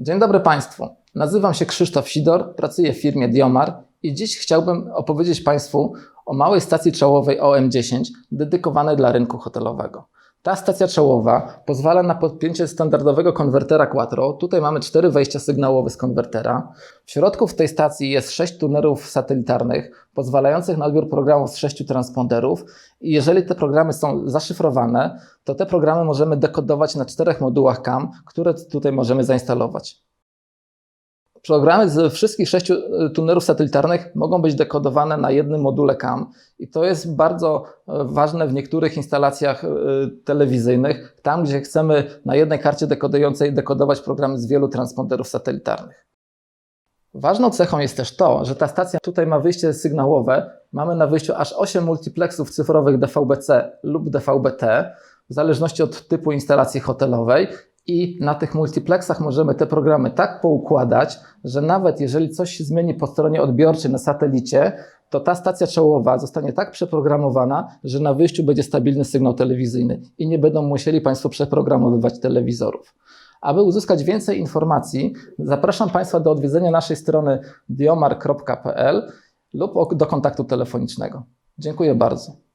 Dzień dobry Państwu. Nazywam się Krzysztof Sidor, pracuję w firmie Diomar i dziś chciałbym opowiedzieć Państwu o małej stacji czołowej OM10 dedykowanej dla rynku hotelowego. Ta stacja czołowa pozwala na podpięcie standardowego konwertera Quattro. Tutaj mamy cztery wejścia sygnałowe z konwertera. W środku w tej stacji jest sześć tunerów satelitarnych, pozwalających na odbiór programów z sześciu transponderów. I jeżeli te programy są zaszyfrowane, to te programy możemy dekodować na czterech modułach CAM, które tutaj możemy zainstalować. Programy z wszystkich sześciu y, tunerów satelitarnych mogą być dekodowane na jednym module CAM i to jest bardzo e, ważne w niektórych instalacjach y, telewizyjnych, tam gdzie chcemy na jednej karcie dekodującej dekodować programy z wielu transponderów satelitarnych. Ważną cechą jest też to, że ta stacja tutaj ma wyjście sygnałowe. Mamy na wyjściu aż 8 multiplexów cyfrowych DVB-C lub DVB-T, w zależności od typu instalacji hotelowej i na tych multiplexach możemy te programy tak poukładać, że nawet jeżeli coś się zmieni po stronie odbiorczej na satelicie, to ta stacja czołowa zostanie tak przeprogramowana, że na wyjściu będzie stabilny sygnał telewizyjny i nie będą musieli Państwo przeprogramowywać telewizorów. Aby uzyskać więcej informacji, zapraszam Państwa do odwiedzenia naszej strony diomar.pl lub do kontaktu telefonicznego. Dziękuję bardzo.